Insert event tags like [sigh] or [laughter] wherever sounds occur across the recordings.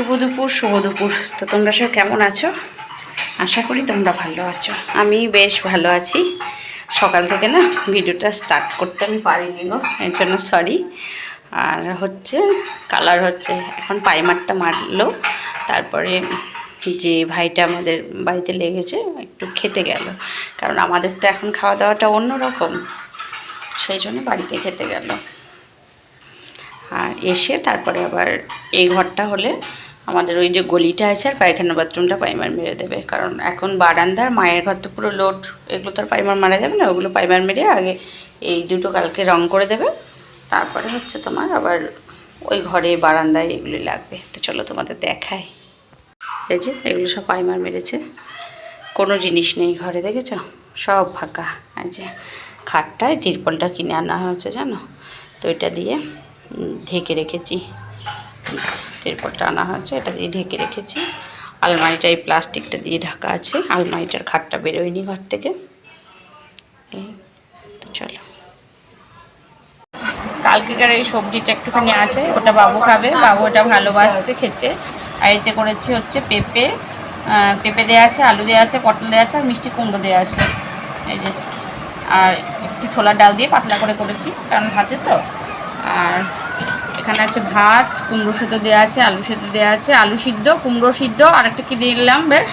শুভ দুপুর শুভ দুপুর তো তোমরা সব কেমন আছো? আশা করি তোমরা ভালো আছো। আমি বেশ ভালো আছি। সকাল থেকে না ভিডিওটা স্টার্ট করতে আমি পারিনি গো, এর জন্য সরি আর হচ্ছে কালার হচ্ছে, এখন পাইমারটা মারলো। তারপরে যে ভাইটা আমাদের বাড়িতে লেগেছে, একটু খেতে গেল। কারণ আমাদের তো এখন খাওয়া দাওয়াটা অন্যরকম। সেই জন্য বাড়িতে খেতে গেল। আর এসে তারপরে আবার এই ঘরটা হলে আমাদের ওই যে গলিটা আছে আর পায়খানা বাথরুমটা পাইমার মেরে দেবে। কারণ এখন বারান্দার মায়ের ঘর তো পুরো লোড, এগুলো তো আর পাইমার মারা যাবে না, ওগুলো পাইমার মেরে আগে এই দুটো কালকে রং করে দেবে। তারপরে হচ্ছে তোমার আবার ওই ঘরে, বারান্দায় এগুলি লাগবে। তো চলো তোমাদের দেখাই। এই যে এগুলো সব পাইমার মেরেছে। কোনো জিনিস নেই ঘরে, দেখেছ? সব ফাঁকা। এই যে খাটটায় তিরপলটা কিনে আনা হয়েছে, জানো? তো এটা দিয়ে ঢেকে রেখেছি। তিরপলটা আনা হয়েছে, এটা দিয়ে ঢেকে রেখেছি। আলমারিটা এই প্লাস্টিকটা দিয়ে ঢাকা আছে, আলমারিটার খাটটা বেরোয়নি ঘর থেকে। চলো। কালকেকার এই সবজিটা একটুখানি আছে, ওটা বাবু খাবে, বাবু ওটা ভালোবাসছে খেতে। আর এতে করেছি হচ্ছে পেঁপে পেঁপে দেওয়া আছে, আলু দেওয়া আছে, পটল দেওয়া আছে, আর মিষ্টি কুমড়ো দেওয়া আছে। এই যে, আর একটু ছোলার ডাল দিয়ে পাতলা করে করেছি, কারণ ভাতে তো। আর এখানে আছে ভাত, কুমড়ো সিদ্ধ দেওয়া আছে, আলু সিদ্ধ দেওয়া আছে, আলু সিদ্ধ, কুমড়ো সিদ্ধ আর একটা কি দিলাম বেশ?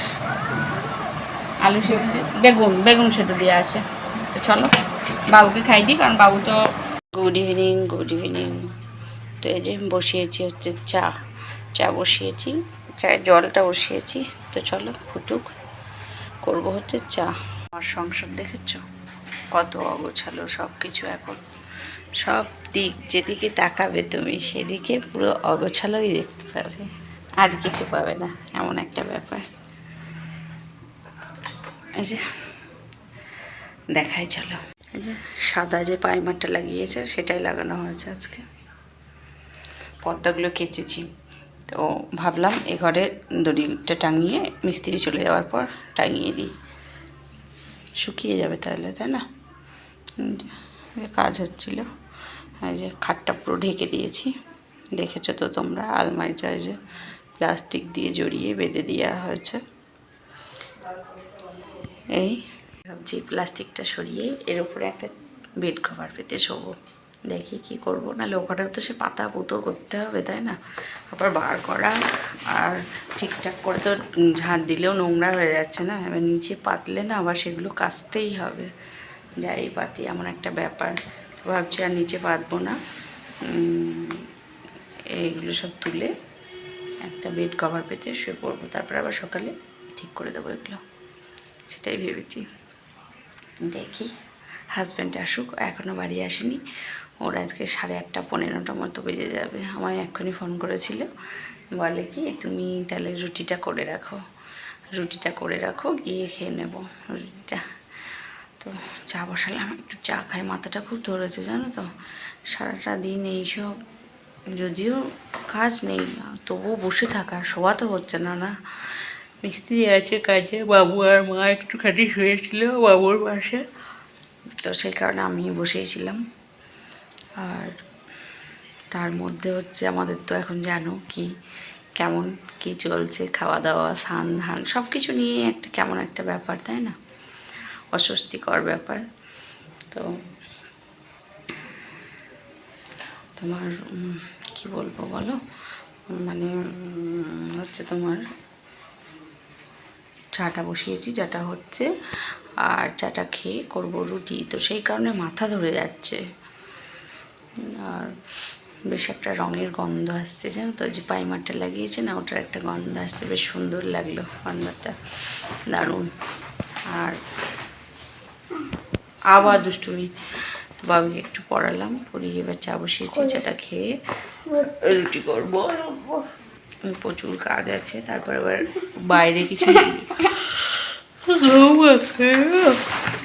আলু সেদ্ধ বেগুন বেগুন সিদ্ধ দেওয়া আছে। তো চলো, বাবুকে খাই দিই, কারণ বাবু তো গুড ইভিনিং গুড ইভিনিং তো এই যে বসিয়েছি হচ্ছে চা চা বসিয়েছি, চায়ের জলটা বসিয়েছি। তো চলো, ফুটুক, করব হচ্ছে চা। আমার সংসার দেখেছ? কত অগোছালো সব কিছু এখন। সব দিক যেদিকে তাকাবে তুমি, সেদিকে পুরো অগোছালোই দেখতে পাবে। আর কিছু পাবে না, এমন একটা ব্যাপার। দেখাই, চলো। সাদা যে পাইমারটা লাগিয়েছে, সেটাই লাগানো হয়েছে আজকে। পর্দাগুলো কেচেছি। তো ভাবলাম এ ঘরে দড়িটা টাঙিয়ে মিস্ত্রি চলে যাওয়ার পর টাঙিয়ে দিই। শুকিয়ে যাবে তাহলে, তাই না? কাজ হচ্ছিল। এই যে খাটটা পুরো ঢেকে দিয়েছি। দেখেছ তো তোমরা, আলমারিটা যে প্লাস্টিক দিয়ে জড়িয়ে বেঁধে দেওয়া হয়েছে। এই ভাবছি প্লাস্টিকটা সরিয়ে এর উপরে একটা বেড কভার পেতে শোবো। দেখি কি করব। না ওখানেও তো সে পাতা পুতো করতে হবে, তাই না? আবার বার করা আর ঠিকঠাক করে তো ঝাঁট দিলেও নোংরা হয়ে যাচ্ছে না। এবার নিচে পাতলে না আবার সেগুলো কাচতেই হবে। যাই পাতি এমন একটা ব্যাপার। ভাবছি আর নিচে পাতবো না। এইগুলো সব তুলে একটা বেড কভার পেতে শুয়ে পড়ব। তারপর আবার সকালে ঠিক করে দেবো এগুলো। সেটাই ভেবেছি। দেখি হাজব্যান্ড আসুক এখনও বাড়ি আসেনি। ওর আজকে সাড়ে আটটা, পনেরোটা মতো বেজে যাবে। আমায় এক্ষুনি ফোন করেছিল। বলে কি, তুমি তাহলে রুটিটা করে রাখো। রুটিটা করে রাখো, গিয়ে খেয়ে নেব। রুটিটা তো চা বসালাম, একটু চা খাই, মাথাটা খুব ধরেছে, জানো তো? সারাটা দিন এইসব যদিও কাজ নেই, তবুও বসে থাকা, শোয়া তো হচ্ছে না না? মিস্ত্রি আছে কাজে বাবু আর মা একটুখানি শুয়েছিল বাবুর পাশে। তো সেই কারণে আমি বসেছিলাম আর তার মধ্যে হচ্ছে আমাদের তো এখন জানো কি, কেমন কি চলছে, খাওয়া দাওয়া স্নান ধান সব কিছু নিয়ে একটা কেমন একটা ব্যাপার, তাই না? অস্বস্তিকর ব্যাপার। তো তোমার কি বলব বলো? মানে হচ্ছে তোমার চাটা বসিয়েছি, চাটা হচ্ছে, আর চাটা খেয়ে করব রুটি। তো সেই কারণে মাথা ধরে যাচ্ছে। আর বেশ একটা রঙের গন্ধ আসছে, জানো তো? যে পাইমারটা লাগিয়েছে না, ওটার একটা গন্ধ আসছে। বেশ সুন্দর লাগল গন্ধটা দারুণ। আর আবার দুষ্টুমি। তো বাবুকে একটু পড়ালাম, পড়িয়ে এবার চা বসিয়েছি চেঁচাটা খেয়ে রুটি করব। প্রচুর কাজ আছে, তারপর আবার বাইরে কিছু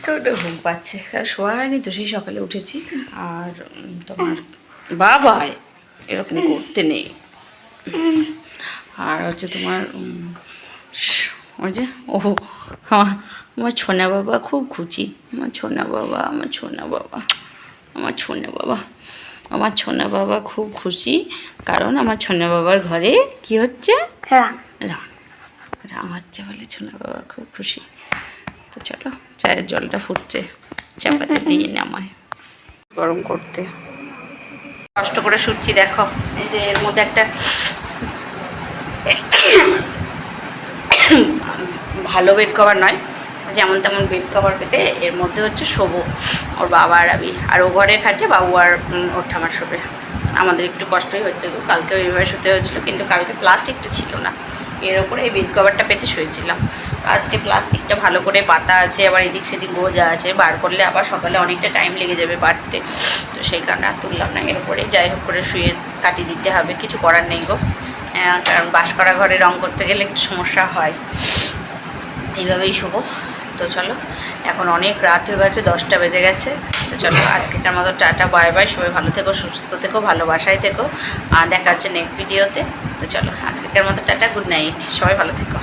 তো ওটা ঘুম পাচ্ছে। শোয়া হয়নি তো, সেই সকালে উঠেছি। আর তোমার বাবা এরকম করতে নেই। আর হচ্ছে তোমার ওই যে ও আমার আমার ছোনা বাবা খুব খুশি আমার ছোনা বাবা আমার ছোনা বাবা আমার ছোনা বাবা আমার ছোনা বাবা খুব খুশি কারণ আমার ছোনা বাবার ঘরে কি হচ্ছে? হ্যাঁ রাম রাম হচ্ছে বলে ছোনা বাবা খুব খুশি তো চলো চায়ের জলটা ফুটছে। চাপাতে [laughs] দিয়ে নামায়। গরম করতে। কষ্ট করে শুচ্ছি দেখো। এই যে এর মধ্যে একটা ভালো বেড কভার নয়, যেমন তেমন বেড কভার পেতে এর মধ্যে হচ্ছে শোবো। ওর বাবা আর আমি। আর ও ঘরে খাটে, বাবু আর ওর ঠামার শোবে। আমাদের একটু কষ্টই হচ্ছে। কালকে এইভাবে শুতে হয়েছিল, কিন্তু কালকে প্লাস্টিকটা ছিল না। এর ওপরে এই বেড কভারটা পেতে শুয়েছিলাম। আজকে প্লাস্টিকটা ভালো করে পাতা আছে, আবার এদিক সেদিক গোজা আছে। বার করলে আবার সকালে অনেকটা টাইম লেগে যাবে বাড়তে। তো সেই কারণে আর তুললাম না, এর উপরে যাই হোক করে শুয়ে কাটিয়ে দিতে হবে। কিছু করার নেই গো। কারণ বাস করা ঘরে রং করতে গেলে একটু সমস্যা হয়। এইভাবেই শুভ তো চলো, এখন অনেক রাত হয়ে গেছে, দশটা বেজে গেছে। তো চলো, আজকেরটার মতো টাটা, বাই বাই, সবাই ভালো থেকো, সুস্থ থেকো, ভালোবাসায় থেকো। আর দেখা হচ্ছে নেক্সট ভিডিওতে তো। চলো, আজকেরটার মতো টাটা গুড নাইট সবাই ভালো থেকো।